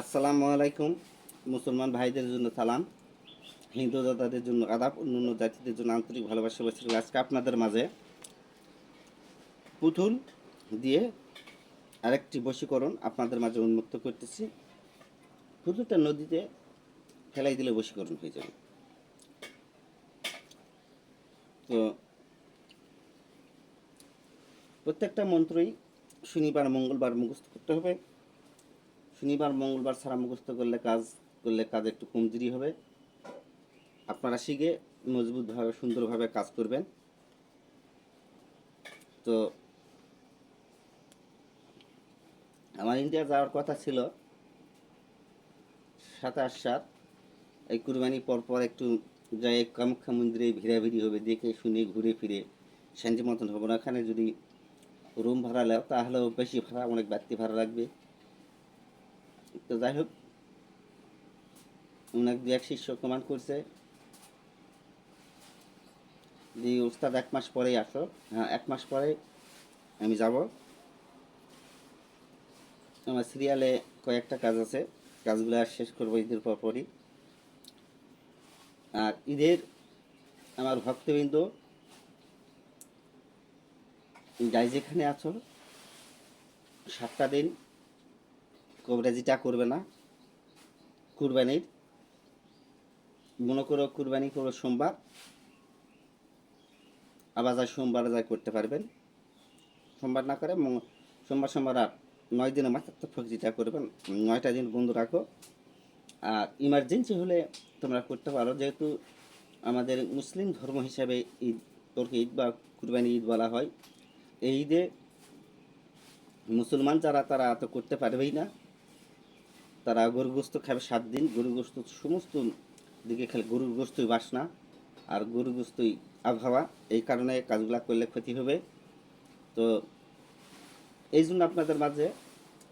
আসসালামু আলাইকুম। মুসলমান ভাইদের জন্য সালাম, হিন্দু দাদাদের জন্য আদাব, অন্যান্য জাতিদের জন্য আন্তরিক ভালোবাসা বসে আজকে আপনাদের মাঝে পুতুল দিয়ে আরেকটি বশীকরণ আপনাদের মাঝে উন্মুক্ত করতেছি। পুতুলটা নদীতে ফেলাই দিলে বশীকরণ হয়ে যাবে। তো প্রত্যেকটা মন্ত্রই শনিবার, মঙ্গলবার মুখস্থ করতে হবে। শনিবার, মঙ্গলবার ছাড়া মুখস্থ করলে কাজ করলে কাজ একটু কমজোরি হবে। আপনারা শিখে মজবুতভাবে, সুন্দরভাবে কাজ করবেন। তো আমার ইন্ডিয়া যাওয়ার কথা ছিল সাতাশ সাত। এই কুরবানি পর পর একটু যাই কামাখ্যা মন্দিরে ভিড়াভিড়ি হবে, দেখে শুনে ঘুরে ফিরে শান্তি মতন হবে না। এখানে যদি রুম ভাড়া নেও, তাহলেও বেশি ভাড়া, অনেক ব্যক্তি ভাড়া লাগবে। তো যাই হোক ওনার দু এক শিষ্য কমান্ড করছে। যে ওস্তাদ এক মাস পরেই আসো। হ্যাঁ এক মাস পরে আমি যাব। আমার সিরিয়ালে কয়েকটা কাজ আছে। কাজগুলো আর শেষ করব ঈদের পর পরই আর ঈদের আমার ভক্তবৃন্দ, যাই যেখানে আছো, সাতটা দিন কবরাজিটা করবে না। কুরবানির। মনে করো কুরবানি করো সোমবার। আবার যায় সোমবার যায় করতে পারবেন। সোমবার না করে সোমবার সোমবার আর নয় দিনের মাথার তো ফকজিটা করবেন। নয়টা দিন বন্ধ রাখো। আর ইমার্জেন্সি হলে তোমরা করতে পারো। যেহেতু আমাদের মুসলিম ধর্ম হিসাবে ঈদ, তোরকে ঈদ বা কুরবানি ঈদ বলা হয়। এই ঈদে মুসলমান যারা, তারা তো করতে পারবেই না। তারা গরু গোস্ত খাবে সাত দিন গরু গোস্ত সমস্ত দিকে খেলে, গরুর গোস্তই বাসনা আর গরু গোস্তই আবহাওয়া। এই কারণে কাজগুলো করলে ক্ষতি হবে। তো এই জন্য আপনাদের মাঝে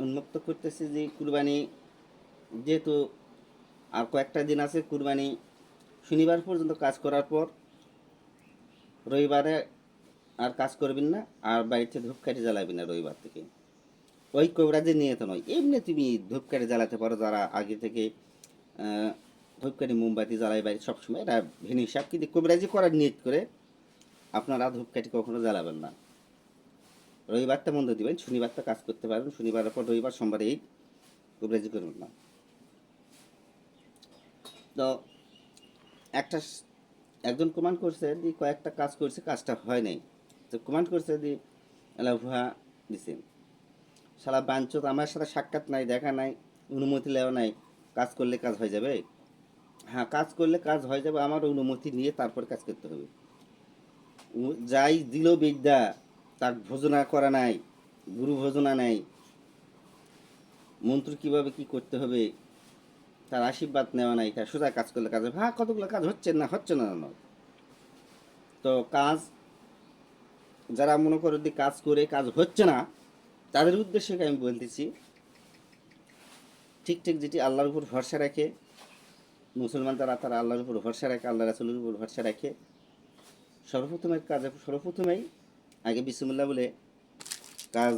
উন্মুক্ত করতেছি যে কুরবানি যেহেতু আর কয়েকটা দিন আছে কুরবানি শনিবার পর্যন্ত কাজ করার পর রবিবারে আর কাজ করবেন না, আর বাড়িতে ধূপকাঠি জ্বালাবেন না রবিবার থেকে। ওই কবিরাজের নিয়ে তো নয়। এমনি তুমি ধূপকাঠি জ্বালাতে পারো যারা আগে থেকে ধূপকাঠি মোমবাতি জ্বালাই বাড়ি সবসময় এটা ভিন্ন হিসাব কিন্তু কবিরাজি করার নিয়ত করে আপনারা ধূপকাঠি কখনো জ্বালাবেন না। রবিবারটা বন্ধ দিবেন শনিবারটা কাজ করতে পারবেন শনিবারের পর রবিবার, সোমবার এই কবিরাজি করবেন না। তো একটা একজন কমান্ড করছে দি কয়েকটা কাজ করছে, কাজটা হয় নাই। তো কমান্ড করছে দি এলা ভুয়া দিছে। সারা বাঞ্চত আমার সাথে সাক্ষাৎ নাই, দেখা নাই, অনুমতি নেওয়া নাই, কাজ করলে কাজ হয়ে যাবে? হ্যাঁ কাজ করলে কাজ হয়ে যাবে, আমার অনুমতি নিয়ে তারপর কাজ করতে হবে। যাই দিল বিদ্যা, তার ভোজনা করা নাই, গুরু ভোজনা নাই, মন্ত্র কীভাবে কি করতে হবে, তার আশীর্বাদ নেওয়া নাই, তার সোজা কাজ করলে কাজ হবে। হ্যাঁ কতগুলো কাজ হচ্ছে না হচ্ছে না না। তো কাজ, যারা মনে করো যে কাজ করে, কাজ হচ্ছে না তাদের উদ্দেশ্যে আমি বলতেছি, ঠিক ঠিক যেটি আল্লাহর উপর ভরসা রাখে, মুসলমান তারা তারা আল্লাহর উপর ভরসা রাখে, আল্লাহ রাসুলের উপর ভরসা রাখে, সর্বপ্রথমের কাজ, সর্বপ্রথমেই আগে বিসমুল্লাহ বলে কাজ,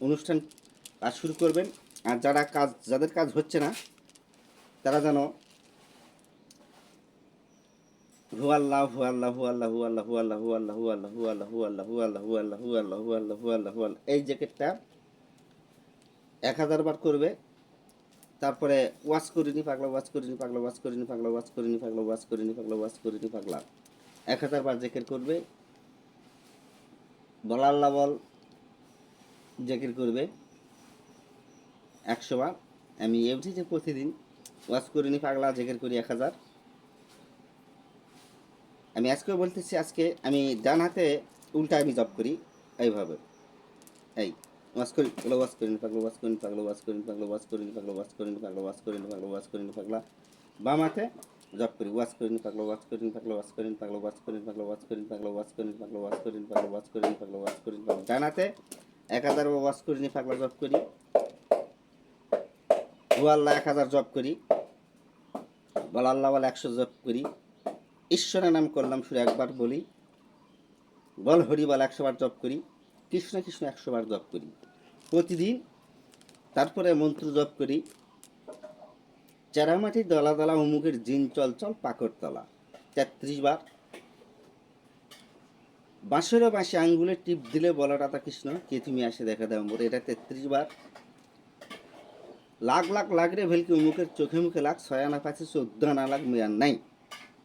অনুষ্ঠান কাজ শুরু করবেন। আর যারা কাজ, যাদের কাজ হচ্ছে না, তারা যেন হু আল্লাহ হু আল্লাহ হু আল্লাহ হু আল্লাহ হু আল্লাহ হু আল্লাহ হু আল্লাহ হু আল্লাহ হু আল্লাহ হু আল্লাহ হু আল্লাহ হু আল্লাহ হু আল্লাহ হু আল্লাহ হু আল্লাহ এই জ্যাকেটটা এক হাজার বার করবে তারপরে ওয়াশ করিনি পাগলা ওয়াশ করিনি পাগলা ওয়াশ করিনি পাগলা ওয়াশ করিনি পাগলা ওয়াশ করিনি পাগলা ওয়াশ করিনি পাগলা এক হাজার বার জ্যাকেট করবে বল আল্লাহ বল জ্যাকেট করবে একশো বার আমি এভরিডে প্রতিদিন ওয়াশ করিনি পাগলা জ্যাকেট করি এক হাজার আমি আজকেও বলতেছি আজকে আমি ডান হাতে উল্টা আমি জব করি এইভাবে এই ওয়াশ করি পাগলা ওয়াশ করিনি পাগলা ওয়াশ করিনি পাগলা ওয়াশ করিনি পাগলা ওয়াশ করিনি পাগলা ওয়াশ করিনি পাগলা ওয়াশ করিনি পাগলা ওয়াশ করিনি পাগলা বাম হাতে জব করি ওয়াশ করিনি পাগলা ওয়াশ করিনি পাগলা ওয়াশ করিনি পাগলা ওয়াশ করিনি পাগলা ওয়াশ করিনি পাগলা ওয়াশ করিনি পাগলা ওয়াশ করিনি পাগলা ওয়াশ করিনি পাগলা ওয়াশ করিনি পাগলা ডান হাতে এক হাজার ওয়াশ করিনি পাগলা জব করি হু আল্লাহ এক হাজার জব করি বল আল্লাহ বল একশো জব করি ঈশ্বরের নাম করলাম শুধু একবার বলি। বল হরি বল একশো বার জপ করি, কৃষ্ণ কৃষ্ণ একশো বার জপ করি। প্রতিদিন তারপরে মন্ত্র জপ করি। চেরামাটি দলা দলা অমুকের জিন চল চল পাকড় তলা। তেত্রিশ বার। বাঁশেরও বাঁশে আঙ্গুলে টিপ দিলে বলা রাধা কৃষ্ণ, কে তুমি আসে দেখা দাও মোর এটা তেত্রিশ বার। লাখ লাখ লাখ রে ভেলকি অমুকের, চোখে মুখে লাগ ছয় আনা পাচ্ছে চোদ্দ আনা লাখ মেয়ার নাই।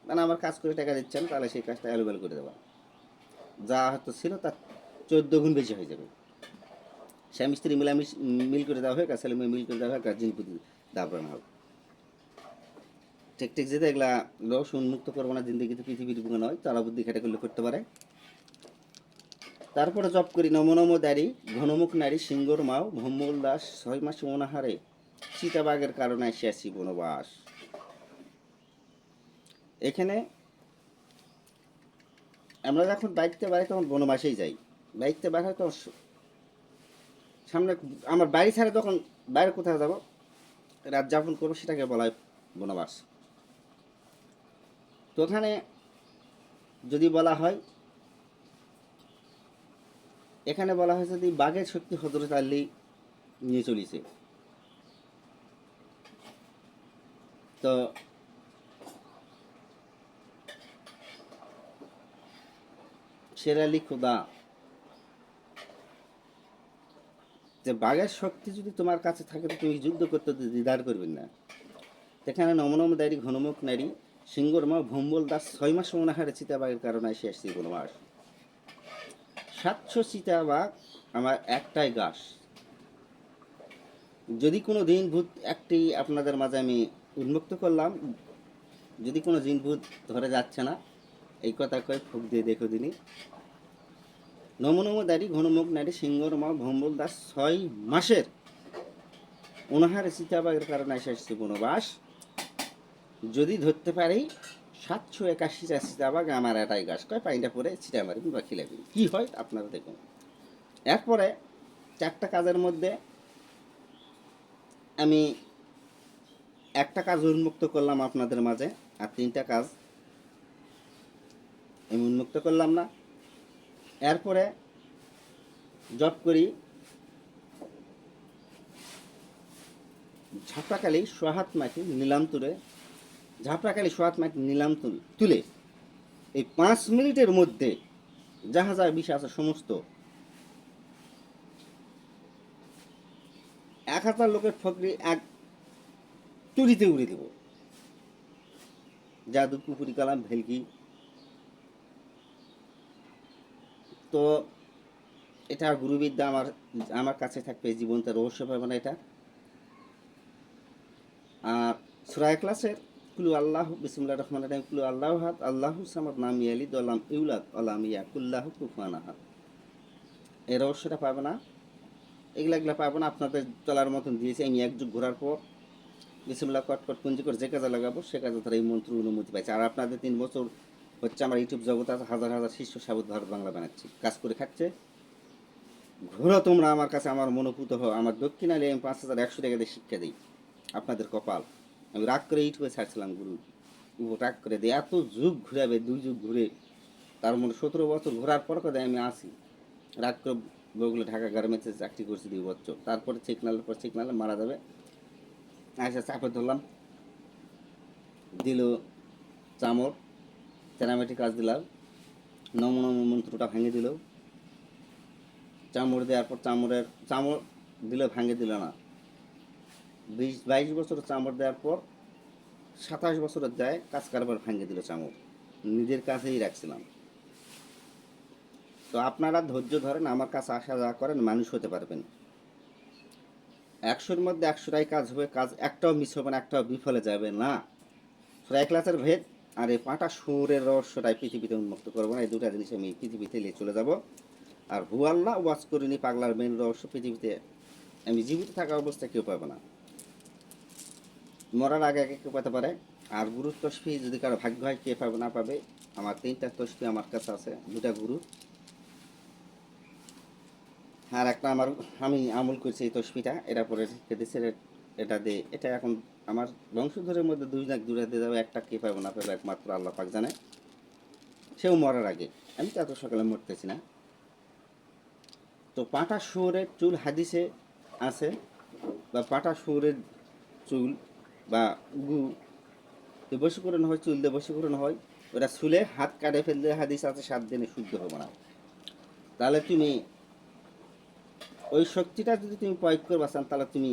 মানে আমার কাজ করে টাকা দিচ্ছেন, তাহলে সেই কাজটা অ্যাভেলেবেল করে দেওয়া যা হয়তো ছিল তার চোদ্দ গুণ বেশি হয়ে যাবে। স্বামী স্ত্রী মিলামিশ মিল করে দেওয়া হোক আর ছেলে মিল করে দেওয়া হোক আর জিন পুঁতি দাবড়া না হোক ঠিক যেতে এগুলা রস উন্মুক্ত করব না জিন্দিগিতে পৃথিবীর বুকে নয়, তারা বুদ্ধি খেটে করলে করতে পারে। তারপরে জপ করি নমনম নম দাড়ি ঘনমুখ নারী সিঙ্গর মাও, ভম্মল দাস, ছয় মাস অনাহারে সীতাবাগের কারণে আসিয়াছি বনবাস। এখানে আমরা যখন বাইকতে বাড়ি তখন বনবাসেই যাই। বাইকতে বার হয় তখন সামনে আমার বাড়ি ছাড়া তখন বাইরে কোথাও যাব? রাত যাপন করব সেটাকে বলা হয় বনবাস। তো ওখানে যদি বলা হয়, এখানে বলা হয়েছে যে বাঘের শক্তি হজরত আল্লি নিয়ে চলিছে। তো শের আলী খুদা। যে বাঘের শক্তি যদি তোমার কাছে থাকে, তো তুমি যুদ্ধ করতে দ্বিধার করবেন না। সেখানে নমনম দাড়ি, ঘনমুখ নারী সিঙ্গর মা ভম্বল দাস, ছয় মাস অনাহারে চিতাবাঘের কারণে এসে আসছি বনবাস। সাতশো চিতাবাঘ আমার একটাই গাছ। যদি কোনো দিন ভূত একটি আপনাদের মাঝে আমি উন্মুক্ত করলাম, যদি কোনো জিন ভূত ধরে যাচ্ছে না এই কথা কয়ে ফুক দিয়ে দেখো দিনই নম নম দাড়ি ঘনমুখ নারী সিংহর মা ভম্বল দাস ছয় মাসের। অনাহারে চিতাবাগের কারণে এসে আসছে বনবাস। যদি ধরতে পারি, সাতশো একাশিটা চিতাবাগ আমার এটাই গাছ। কয় পাইনটা পরে ছিটা মারি বা খিলাবি কী হয়, আপনারা দেখুন। এরপরে চারটা কাজের মধ্যে আমি একটা কাজ উন্মুক্ত করলাম আপনাদের মাঝে, আর তিনটা কাজ আমি উন্মুক্ত করলাম না। এরপরে জব করি। ঝাপড়াকালি সোহাত মাটি নিলাম তুলে ঝাপড়াকালি সোহাত মাটি নিলাম তুল- এই পাঁচ মিনিটের মধ্যে যাহা যা বিষয় আছে সমস্ত। এক হাজার লোকের ফকরি এক তুড়িতে উড়ে দেব। জাদু পুকুরি কালাম ভেলকি তো এটা গুরুবিদ্যা আমার আমার কাছে থাকবে জীবন্ত রহস্য পাবে না এটা। আর সুরায় ক্লাসের কুলু আল্লাহ বিসমুল্লাহ রহমান রাহিম, কুলু আল্লাহ হাত আল্লাহ সামাদ নাম ইয়ালি দলাম ইউলাদ আলাম ইয়া কুল্লাহ কুফান আহাদ। এই রহস্যটা পাবে না। এগুলা এগুলা পাবো না, আপনাদের চলার মতন দিয়েছি আমি এক যুগ ঘোরার পর বিসমুল্লাহ কটকট কট পুঞ্জি করে যে কাজে লাগাবো, সে কাজে তারা এই মন্ত্র অনুমতি পাইছে। আর আপনাদের তিন বছর হচ্ছে আমার ইউটিউব জগতে হাজার হাজার শিষ্য সাবুত ভারত বাংলা বানাচ্ছি। কাজ করে খাচ্ছে। ঘোরো তোমরা আমার কাছে আমার মনোভূত হও। আমার দক্ষিণ আলী আমি পাঁচ হাজার একশো টাকা দিয়ে শিক্ষা দিই। আপনাদের কপাল। আমি রাগ করে ইউটিউবে ছাড়ছিলাম, গুরু। রাগ করে দিই এত যুগ ঘুরাবে দুই যুগ ঘুরে। তার মনে সতেরো বছর ঘোরার পর কথা আমি আসি। রাগ করে বগুলো ঢাকা গার্মেন্টসে চাকরি করছি দুই বছর। তারপরে চেকনালের পর চেকনালে মারা যাবে। আচ্ছা চাপে ধরলাম। দিল চামড় চেনামেটি কাজ দিলাম। নম নম মন্ত্রটা ভেঙে দিল চামড় দেওয়ার পর চামড়ের, চামড় দিলে ভাঙে দিল না। বিশ, বাইশ বছর চামড় দেওয়ার পর সাতাশ বছরের দেয় কাজ কারবার ভাঙে দিল চামড়। নিজের কাছেই রাখছিলাম। তো আপনারা ধৈর্য ধরেন, আমার কাছে আসা যাওয়া করেন, মানুষ হতে পারবেন। একশোর মধ্যে একশোটাই কাজ হবে, কাজ একটাও মিস হবে না, একটাও বিফলে যাবে না। ফ্রাই ক্লাসের ভেদ আর এই পাঁটা সুরের রহস্যটাই পৃথিবীতে উন্মুক্ত করব না, এই দুটা জিনিস আমি পৃথিবীতে নিয়ে চলে যাব। আর হুয়াল্লা ওয়াজ করিনি পাগলার মেন রহস্য পৃথিবীতে, আমি জীবিত থাকা অবস্থায় কেউ পাবে না। মরার আগে আগে কেউ পেতে পারে। আর গুরুর তসফি যদি কারও ভাগ্য হয়, কে পাবে না পাবে? আমার তিনটা তসফি আমার কাছে আছে, দুটা গুরু। আর একটা আমার, আমি আমল করছি এই তসফিটা এটা পরে রেখে দিচ্ছে এটা দিয়ে, এটা এখন আমার বংশধরের মধ্যে দুই লাখ দূরে দিয়ে যাবে, একটা কে পাবো না পাবে একমাত্র আল্লাহ পাক জানে। সেও মরার আগে। আমি তো এত সকালে মরতেছি না। তো পাটা শুয়োরের চুল হাদিসে আছে, বা পাটা শুয়োরের চুল বা গু দিয়ে বশীকরণ হয়, চুল দিয়ে বশীকরণ হয়, ওরা শুলে হাত কাটে ফেললে হাদিস আছে, সাত দিনে শুদ্ধ হবে না। তাহলে তুমি ওই শক্তিটা যদি তুমি প্রয়োগ করবা চান তাহলে তুমি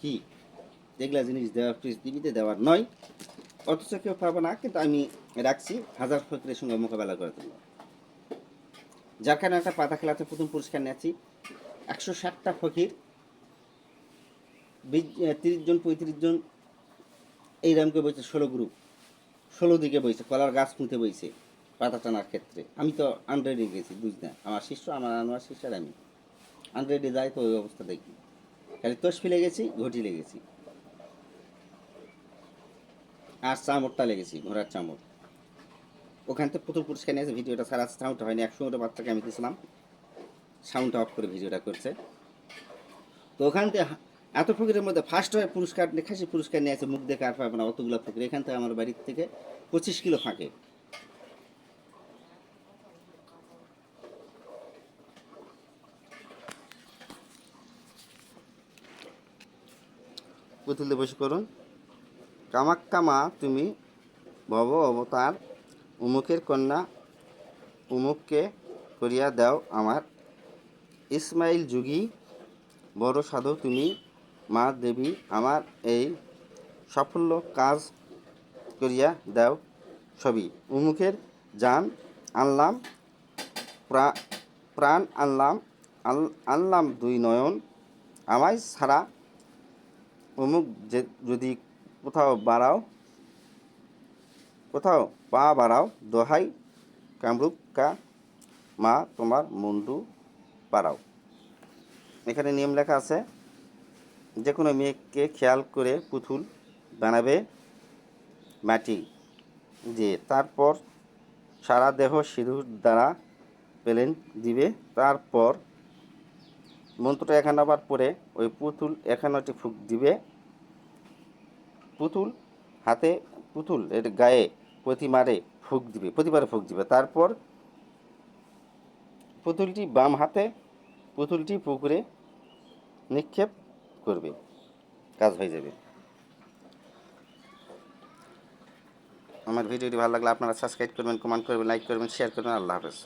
কি? যেগুলা জিনিস দেওয়া পৃথিবীতে দেওয়ার নয়, অথচ কেউ পাবো না, কিন্তু আমি রাখছি, হাজার ফকরের সঙ্গে মোকাবেলা করার জন্য যার কারণে একটা পাতা খেলাতে প্রথম পুরস্কার নিয়েছি। একশো ষাটটা ফকির তিরিশ জন, পঁয়ত্রিশ জন, এই রামকে বইছে, ষোলো গ্রুপ ষোলো দিকে বইছে, কলার গাছ পুঁতে বইছে, পাতা টানার ক্ষেত্রে। আমি তো আনরেডি গেছি, বুঝ না। আমার শিষ্য, আমার আমার শিষ্যের আমি। আনরেডি যাই তো ওই অবস্থা দেখি। খালি তোষ ফেলে গেছি ঘটি লেগেছি। আর চামড়টা লেগেছি, ঘোড়ার চামড়। ওখান থেকে প্রথম পুরস্কার নিয়েছে ভিডিওটা সারা সাউন্ড হয়নি। একশো মতো বাচ্চাকে আমি দিয়েছিলাম। সাউন্ডটা অফ করে ভিডিওটা করছে। তো ওখান থেকে এত ফকিরের মধ্যে ফার্স্ট হয়ে পুরস্কার খাসি পুরস্কার নিয়ে আছে মুখ দেখে আর পাবে না অতগুলো ফকির এখান থেকে আমার বাড়ির থেকে পঁচিশ কিলো ফাঁকে। পুতুলে বসে করুন। কামাক্কা মা তুমি ভব অবতার, উমুকের কন্যা, উমুককে করিয়া দাও আমার। ইসমাইল যুগী, বড় সাধু তুমি, মা দেবী আমার এই সাফল্য কাজ করিয়া দাও সবই উমুখের জান আনলাম, প্রা- প্রাণ আনলাম, আন- আনলাম দুই নয়ন। আমায় ছাড়া অমুক যদি কোথাও বাড়াও, কোথাও পা বাড়াও, দোহাই, কামরূপ, কা, মা, তোমার মুন্ডু বাড়াও। এখানে নিয়ম লেখা আছে যে কোনো মেয়েকে খেয়াল করে পুতুল বানাবে মাটি দিয়ে, তারপর সারা দেহ সিঁদুর দ্বারা পেলেন, দিবে, তারপর মন্ত্রটা এখানে আবার পরে ওই পুতুল এখানেটি ফুক দিবে পুতুল, হাতে পুতুল, এর গায়ে প্রতিমারে ফুক দিবে, প্রতিবারে ফুক দিবে। তারপর পুতুলটি বাম হাতে, পুতুলটি পুকুরে নিক্ষেপ করবে, কাজ হয়ে যাবে। আমার ভিডিওটি ভালো লাগলে আপনারা সাবস্ক্রাইব করবেন কমেন্ট করবেন লাইক করবেন শেয়ার করবেন, আল্লাহ হাফেজ।